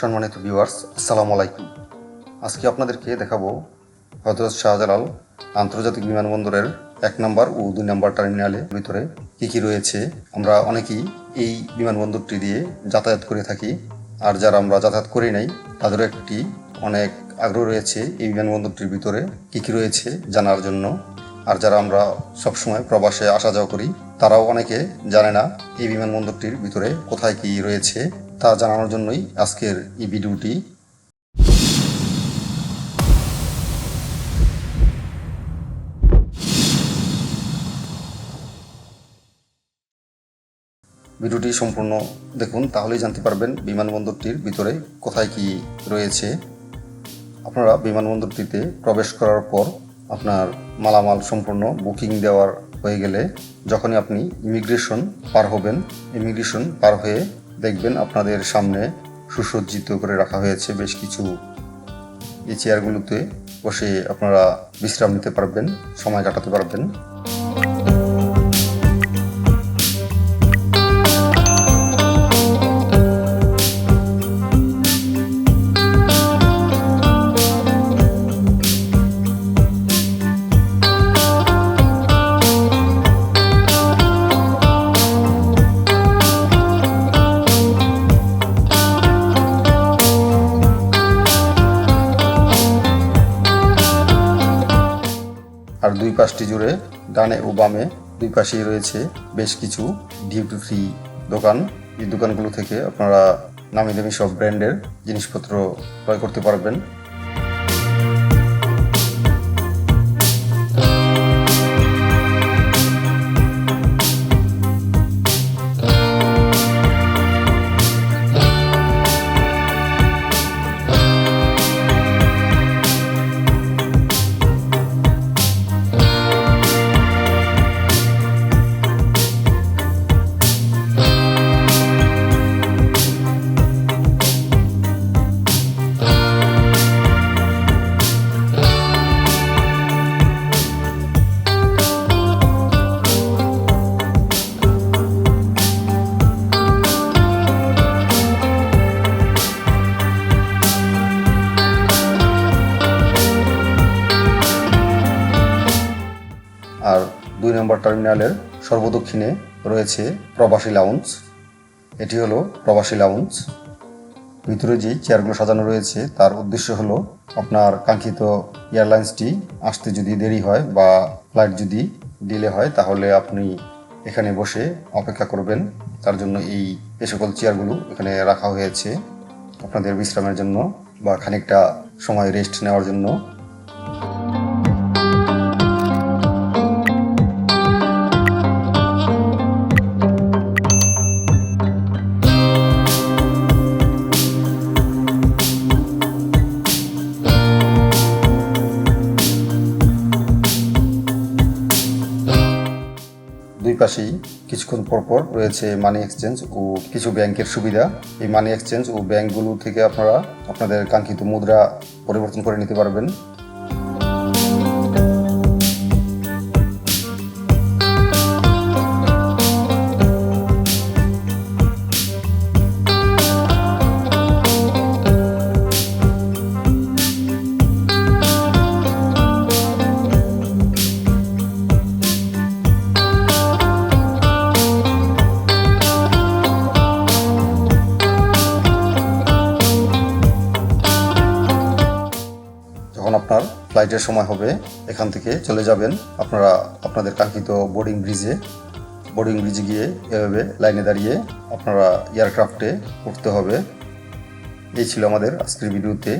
সম্মানিত ভিউয়ার্স আসসালামু আলাইকুম। আজকে আপনাদেরকে দেখাবো হজরত শাহজালাল আন্তর্জাতিক বিমানবন্দরের এক নম্বর ও দুই নম্বর টার্মিনালের ভিতরে কী কী রয়েছে। আমরা অনেকেই এই বিমানবন্দরটি দিয়ে যাতায়াত করে থাকি, আর যারা আমরা যাতায়াত করি নাই, তাদেরও একটি অনেক আগ্রহ রয়েছে এই বিমানবন্দরটির ভিতরে কী কী রয়েছে জানার জন্য। আর যারা আমরা সবসময় প্রবাসে আসা যাওয়া করি, তারাও অনেকে জানে না এই বিমানবন্দরটির ভিতরে কোথায় কি রয়েছে, তা জানানোর জন্যই আজকের এই ভিডিওটি। ভিডিওটি সম্পূর্ণ দেখুন, তাহলেই জানতে পারবেন বিমানবন্দরটির ভিতরে কোথায় কি রয়েছে। আপনারা বিমানবন্দরটিতে প্রবেশ করার পর আপনার মালামাল সম্পূর্ণ বুকিং দেওয়ার হয়ে গেলে যখনই আপনি ইমিগ্রেশন পার হবেন, ইমিগ্রেশন পার হয়ে দেখবেন আপনাদের সামনে সুসজ্জিত করে রাখা হয়েছে বেশ কিছু এই চেয়ারগুলোতে বসে আপনারা বিশ্রাম নিতে পারবেন, সময় কাটাতে পারবেন। দুই পাশটি জুড়ে ডানে ও বামে দুই পাশেই রয়েছে বেশ কিছু ডিউটি ফ্রি দোকান। এই দোকানগুলো থেকে আপনারা নামি দামি সব ব্র্যান্ডের জিনিসপত্র ক্রয় করতে পারবেন। নম্বর টার্মিনালের সর্বদক্ষিণে রয়েছে প্রবাসী লাউঞ্জ এটি হলো প্রবাসী লাউঞ্জ ভিতরে যেই চেয়ারগুলো সাজানো রয়েছে, তার উদ্দেশ্য হলো আপনার কাঙ্ক্ষিত এয়ারলাইন্সটি আসতে যদি দেরি হয় বা ফ্লাইট যদি ডিলে হয়, তাহলে আপনি এখানে বসে অপেক্ষা করবেন। তার জন্য এই এ সকল চেয়ারগুলো এখানে রাখা হয়েছে। আপনাদের বিশ্রামের জন্য বা খানিকটা সময় রেস্ট নেওয়ার জন্য। পাশেই কিছুক্ষণ পরপর পর রয়েছে মানি এক্সচেঞ্জ ও কিছু ব্যাংকের সুবিধা। এই মানি এক্সচেঞ্জ ও ব্যাংকগুলো থেকে আপনারা আপনাদের কাঙ্ক্ষিত মুদ্রা পরিবর্তন করে নিতে পারবেন। যখন আপনার ফ্লাইটের সময় হবে। এখান থেকে চলে যাবেন। আপনারা, আপনাদের কাঙ্ক্ষিত বোর্ডিং ব্রিজে বোর্ডিং ব্রিজে গিয়ে এভাবে লাইনে দাঁড়িয়ে আপনারা এয়ারক্রাফটে উঠতে হবে। এই ছিল আমাদের আজকের ভিডিওতে